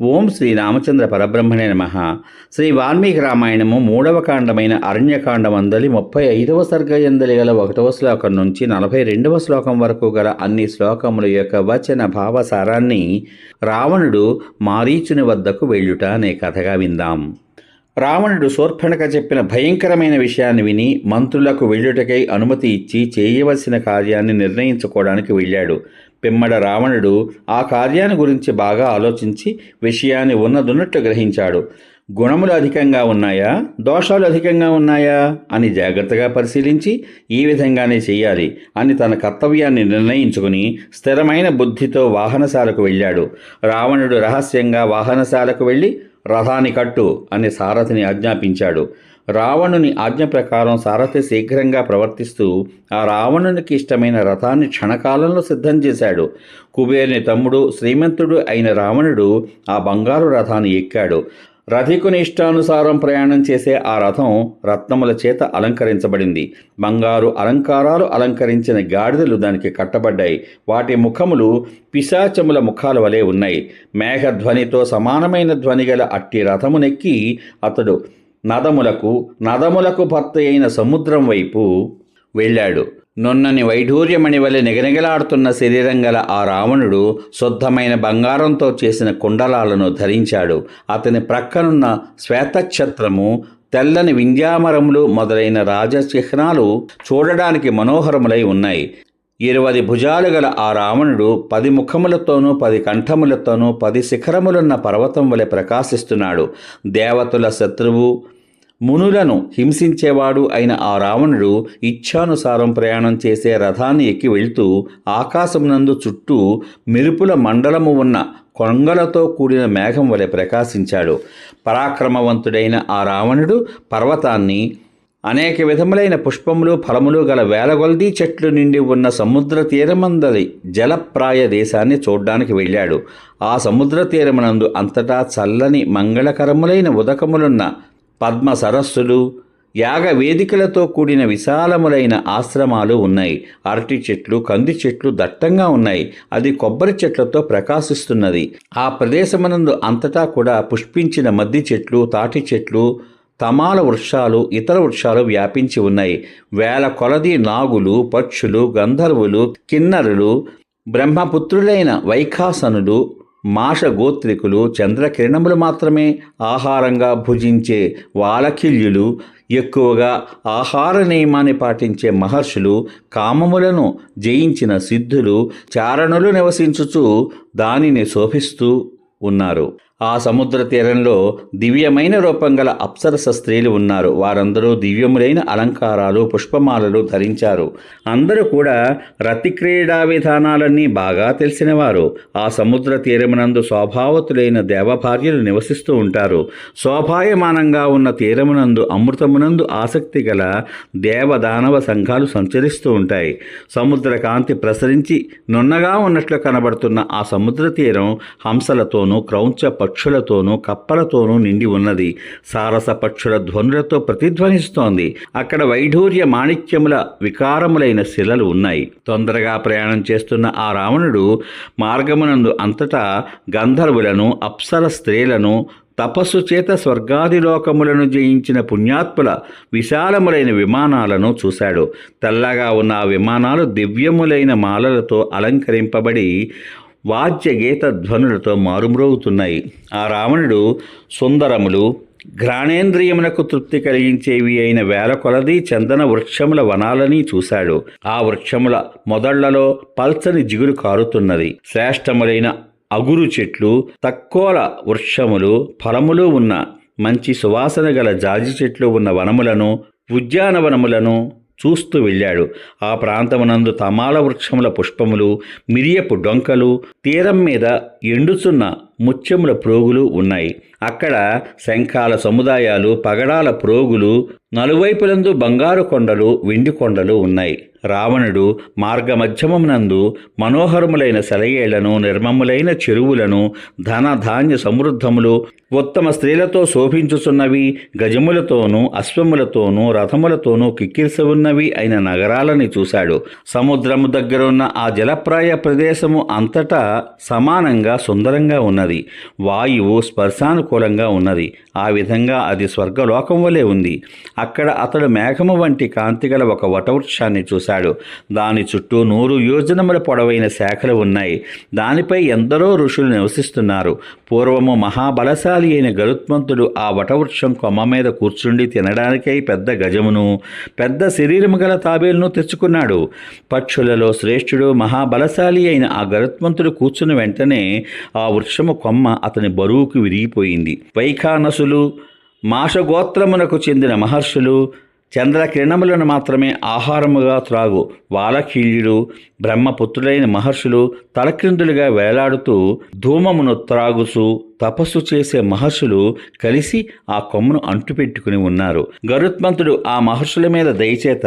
ఓం శ్రీ రామచంద్ర పరబ్రహ్మణే నమ. శ్రీ వాల్మీకి రామాయణము మూడవ కాండమైన అరణ్యకాండం అందలి ముప్పై ఐదవ సర్గయందలి గల ఒకటవ శ్లోకం నుంచి నలభై రెండవ శ్లోకం వరకు గల అన్ని శ్లోకముల యొక్క వచన భావసారాన్ని రావణుడు మారీచుని వద్దకు వెళ్ళుట అనే కథగా విందాం. రావణుడు శూర్పణక చెప్పిన భయంకరమైన విషయాన్ని విని మంత్రులకు వెళ్ళుటకై అనుమతి ఇచ్చి చేయవలసిన కార్యాన్ని నిర్ణయించుకోవడానికి వెళ్ళాడు. పిమ్మడ రావణుడు ఆ కార్యాన్ని గురించి బాగా ఆలోచించి విషయాన్ని ఉన్నదున్నట్లు గ్రహించాడు. గుణములు అధికంగా ఉన్నాయా? దోషాలు అధికంగా ఉన్నాయా? అని జాగ్రత్తగా పరిశీలించి ఈ విధంగానే చేయాలి అని తన కర్తవ్యాన్ని నిర్ణయించుకుని స్థిరమైన బుద్ధితో వాహనశాలకు వెళ్ళాడు. రావణుడు రహస్యంగా వాహనశాలకు వెళ్ళి రథాన్ని కట్టు అని సారథిని ఆజ్ఞాపించాడు. రావణుని ఆజ్ఞ ప్రకారం సారథి శీఘ్రంగా ప్రవర్తిస్తూ ఆ రావణునికి ఇష్టమైన రథాన్ని క్షణకాలంలో సిద్ధం చేశాడు. కుబేరుని తమ్ముడు శ్రీమంతుడు అయిన రావణుడు ఆ బంగారు రథాన్ని ఎక్కాడు. రథికుని ఇష్టానుసారం ప్రయాణం చేసే ఆ రథం రత్నముల చేత అలంకరించబడింది. బంగారు అలంకారాలు అలంకరించిన గాడిదలు దానికి కట్టబడ్డాయి. వాటి ముఖములు పిశాచముల ముఖాల వలె ఉన్నాయి. మేఘధ్వనితో సమానమైన ధ్వని గల అట్టి రథమునెక్కి అతడు నదములకు నదములకు భర్త అయిన సముద్రం వైపు వెళ్ళాడు. నున్నని వైఢూర్యమణి వలె నిగనిగలాడుతున్న శరీరం గల ఆ రావణుడు శుద్ధమైన బంగారంతో చేసిన కుండలాలను ధరించాడు. అతని ప్రక్కనున్న శ్వేతఛత్రము తెల్లని వింధ్యామరములు మొదలైన రాజచిహ్నాలు చూడడానికి మనోహరములై ఉన్నాయి. ఇరవది భుజాలు గల ఆ రావణుడు పది ముఖములతోనూ పది కంఠములతోనూ పది శిఖరములున్న పర్వతం వలె ప్రకాశిస్తున్నాడు. దేవతల శత్రువు మునులను హింసించేవాడు అయిన ఆ రావణుడు ఇచ్ఛానుసారం ప్రయాణం చేసే రథాన్ని ఎక్కి వెళ్తూ ఆకాశమునందు చుట్టూ మెరుపుల మండలము ఉన్న కొంగలతో కూడిన మేఘం వలె ప్రకాశించాడు. పరాక్రమవంతుడైన ఆ రావణుడు పర్వతాన్ని అనేక విధములైన పుష్పములు ఫలములు గల వేలగొల్దీ చెట్లు నిండి ఉన్న సముద్ర తీరమందలి జలప్రాయ దేశాన్ని చూడ్డానికి వెళ్ళాడు. ఆ సముద్ర తీరమునందు అంతటా చల్లని మంగళకరములైన ఉదకములున్న పద్మ సరస్సులు యాగ వేదికలతో కూడిన విశాలములైన ఆశ్రమాలు ఉన్నాయి. అరటి చెట్లు కంది చెట్లు దట్టంగా ఉన్నాయి. అది కొబ్బరి చెట్లతో ప్రకాశిస్తున్నది. ఆ ప్రదేశమునందు అంతటా కూడా పుష్పించిన మద్ది చెట్లు తాటి చెట్లు తమాల వృక్షాలు ఇతర వృక్షాలు వ్యాపించి ఉన్నాయి. వేల కొలది నాగులు పక్షులు గంధర్వులు కిన్నరులు బ్రహ్మపుత్రులైన వైఖాసనులు మాష గోత్రికులు చంద్రకిరణములు మాత్రమే ఆహారంగా భుజించే వాలకిల్యులు ఎక్కువగా ఆహార నియమాన్ని పాటించే మహర్షులు కామములను జయించిన సిద్ధులు చారణులు నివసించుచు దానిని శోభిస్తూ ఉన్నారు. ఆ సముద్ర తీరంలో దివ్యమైన రూపం గల అప్సరస స్త్రీలు ఉన్నారు. వారందరూ దివ్యములైన అలంకారాలు పుష్పమాలలు ధరించారు. అందరూ కూడా రతి క్రీడా విధానాలన్నీ బాగా తెలిసినవారు. ఆ సముద్ర తీరమునందు స్వభావతులైన దేవభార్యలు నివసిస్తూ ఉంటారు. శోభాయమానంగా ఉన్న తీరమునందు అమృతమునందు ఆసక్తి గల దేవదానవ సంఘాలు సంచరిస్తూ ఉంటాయి. సముద్ర కాంతి ప్రసరించి నున్నగా ఉన్నట్లు కనబడుతున్న ఆ సముద్ర తీరం హంసలతోనూ క్రౌంచ పక్షులతోనూ కప్పలతోనూ నిండి ఉన్నది. సారస పక్షుల ధ్వనులతో ప్రతిధ్వనిస్తోంది. అక్కడ వైఢూర్య మాణిక్యముల వికారములైన శిలలు ఉన్నాయి. తొందరగా ప్రయాణం చేస్తున్న ఆ రావణుడు మార్గమునందు అంతటా గంధర్వులను అప్సర స్త్రీలను తపస్సు చేత స్వర్గాదిలోకములను జయించిన పుణ్యాత్ముల విశాలములైన విమానాలను చూశాడు. తెల్లగా ఉన్న ఆ విమానాలు దివ్యములైన మాలలతో అలంకరింపబడి వాద్యగీత ధ్వనులతో మారుమ్రోగుతున్నాయి. ఆ రావణుడు సుందరములు ఘ్రాణేంద్రియమునకు తృప్తి కలిగించేవి అయిన వేల కొలది చందన వృక్షముల వనాలని చూశాడు. ఆ వృక్షముల మొదళ్ళలో పల్చని జిగురు కారుతున్నది. శ్రేష్టములైన అగురు చెట్లు తక్కువల వృక్షములు ఫలములు ఉన్న మంచి సువాసన గల జాజి చెట్లు ఉన్న వనములను ఉద్యానవనములను చూస్తూ వెళ్ళాడు. ఆ ప్రాంతమునందు తమాల వృక్షముల పుష్పములు మిరియపు డొంకలు తీరం మీద ఎండుచున్న ముత్యముల ప్రోగులు ఉన్నాయి. అక్కడ శంఖాల సముదాయాలు పగడాల ప్రోగులు నలువైపులందు బంగారు కొండలు వెండి కొండలు ఉన్నాయి. రావణుడు మార్గమధ్యమమునందు మనోహరములైన సెలయేళ్ళను నిర్మములైన చెరువులను ధన ధాన్య సమృద్ధములు ఉత్తమ స్త్రీలతో శోభించుచున్నవి గజములతోనూ అశ్వములతోనూ రథములతోనూ కిక్కిరిసి ఉన్నవి అయిన నగరాలని చూశాడు. సముద్రము దగ్గరున్న ఆ జలప్రాయ ప్రదేశము అంతటా సమానంగా సుందరంగా ఉన్నది. వాయువు స్పర్శానుకూలంగా ఉన్నది. ఆ విధంగా అది స్వర్గలోకం వలె ఉంది. అక్కడ అతడు మేఘము వంటి కాంతిగల ఒక వటవృక్షాన్ని చూశాడు. దాని చుట్టూ నూరు యోజనముల పొడవైన శాఖలు ఉన్నాయి. దానిపై ఎందరో ఋషులు నివసిస్తున్నారు. పూర్వము మహాబలశాలి అయిన గరుత్మంతుడు ఆ వటవృక్షం కొమ్మ మీద కూర్చుండి తినడానికై పెద్ద గజమును పెద్ద శరీరము గల తాబేలును తెచ్చుకున్నాడు. పక్షులలో శ్రేష్ఠుడు మహాబలశాలి అయిన ఆ గరుత్మంతుడు కూర్చున్న వెంటనే ఆ వృక్షము కొమ్మ అతని బరువుకు విరిగిపోయింది. వైఖానసులు మాషగోత్రమునకు చెందిన మహర్షులు చంద్రకిరణములను మాత్రమే ఆహారముగా త్రాగు వాలకీళ్యుడు బ్రహ్మపుత్రులైన మహర్షులు తలక్రిందులుగా వేలాడుతూ ధూమమును త్రాగుచు తపస్సు చేసే మహర్షులు కలిసి ఆ కొమ్మను అంటుపెట్టుకుని ఉన్నారు. గరుత్మంతుడు ఆ మహర్షుల మీద దయచేత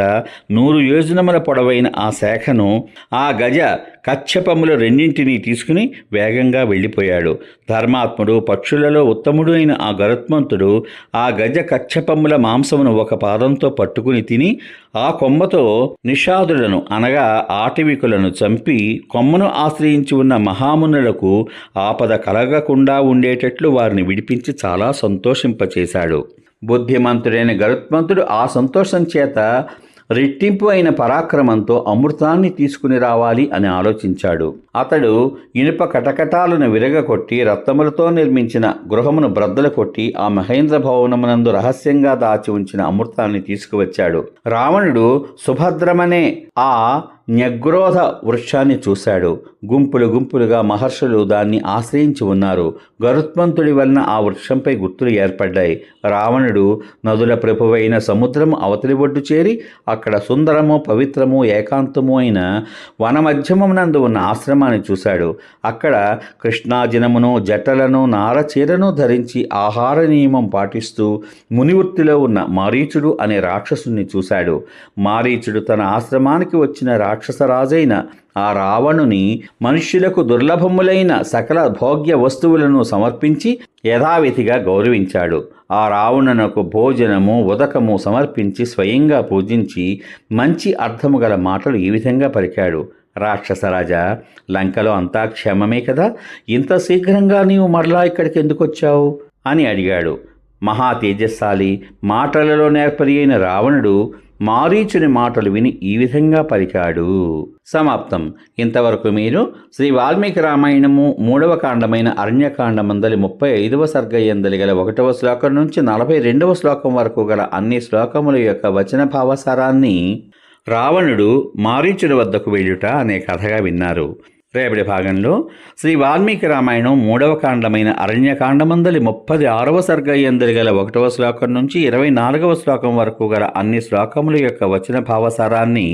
నూరు యోజనముల పొడవైన ఆ శాఖను ఆ గజ కచ్చపముల రెండింటినీ తీసుకుని వేగంగా వెళ్ళిపోయాడు. ధర్మాత్ముడు పక్షులలో ఉత్తముడు అయిన ఆ గరుత్మంతుడు ఆ గజ కచ్చపముల మాంసమును ఒక పాదంతో పట్టుకుని తిని ఆ కొమ్మతో నిషాదులను అనగా ఆటవికులను చంపి కొమ్మను ఆశ్రయించి ఉన్న మహామునులకు ఆపద కలగకుండా ఉండి ఉండేటట్లు వారిని విడిపించి చాలా సంతోషింపచేశాడు. బుద్ధిమంతుడైన గరుత్మంతుడు ఆ సంతోషం చేత రెట్టింపు అయిన పరాక్రమంతో అమృతాన్ని తీసుకుని రావాలి అని ఆలోచించాడు. అతడు ఇనుప కటకటాలను విరగకొట్టి రత్నములతో నిర్మించిన గృహమును బ్రద్దలు కొట్టి ఆ మహేంద్ర భవనమునందు రహస్యంగా దాచి ఉంచిన అమృతాన్ని తీసుకువచ్చాడు. రావణుడు సుభద్రమనే ఆ న్యగ్రోధ వృక్షాన్ని చూశాడు. గుంపులు గుంపులుగా మహర్షులు దాన్ని ఆశ్రయించి ఉన్నారు. గరుత్మంతుడి వలన ఆ వృక్షంపై గుర్తులు ఏర్పడ్డాయి. రావణుడు నదుల ప్రభువైన సముద్రము అవతలి ఒడ్డు చేరి అక్కడ సుందరము పవిత్రము ఏకాంతము అయిన వనమధ్యమమునందు ఉన్న ఆశ్రమాన్ని చూశాడు. అక్కడ కృష్ణాజినమును జటలను నారచీరను ధరించి ఆహార నియమం పాటిస్తూ మునివృత్తిలో ఉన్న మారీచుడు అనే రాక్షసుని చూశాడు. మారీచుడు తన ఆశ్రమానికి వచ్చిన రాక్షసరాజైన ఆ రావణుని మనుష్యులకు దుర్లభములైన సకల భోగ్య వస్తువులను సమర్పించి యథావిధిగా గౌరవించాడు. ఆ రావణునకు భోజనము ఉదకము సమర్పించి స్వయంగా పూజించి మంచి అర్థము గల మాటలు ఈ విధంగా పలికాడు. రాక్షసరాజా లంకలో అంతా క్షేమమే కదా? ఇంత శీఘ్రంగా నీవు మరలా ఇక్కడికి ఎందుకు వచ్చావు? అని అడిగాడు. మహా తేజస్సాలి మాటలలో నేర్పరి అయిన రావణుడు మారీచుని మాటలు విని ఈ విధంగా పలికాడు. సమాప్తం. ఇంతవరకు మీరు శ్రీ వాల్మీకి రామాయణము మూడవ కాండమైన అరణ్యకాండమందలి ముప్పై ఐదవ సర్గయందలి గల ఒకటవ శ్లోకం నుంచి నలభై రెండవ శ్లోకం వరకు గల అన్ని శ్లోకముల యొక్క వచన భావసారాన్ని రావణుడు మారీచుడి వద్దకు వెళ్ళుట అనే కథగా విన్నారు. రేపటి భాగంలో శ్రీ వాల్మీకి రామాయణం మూడవ కాండమైన అరణ్యకాండమందలి ముప్పది ఆరవ సర్గ గల ఒకటవ శ్లోకం నుంచి ఇరవై నాలుగవ శ్లోకం వరకు గల అన్ని శ్లోకముల యొక్క వచన భావసారాన్ని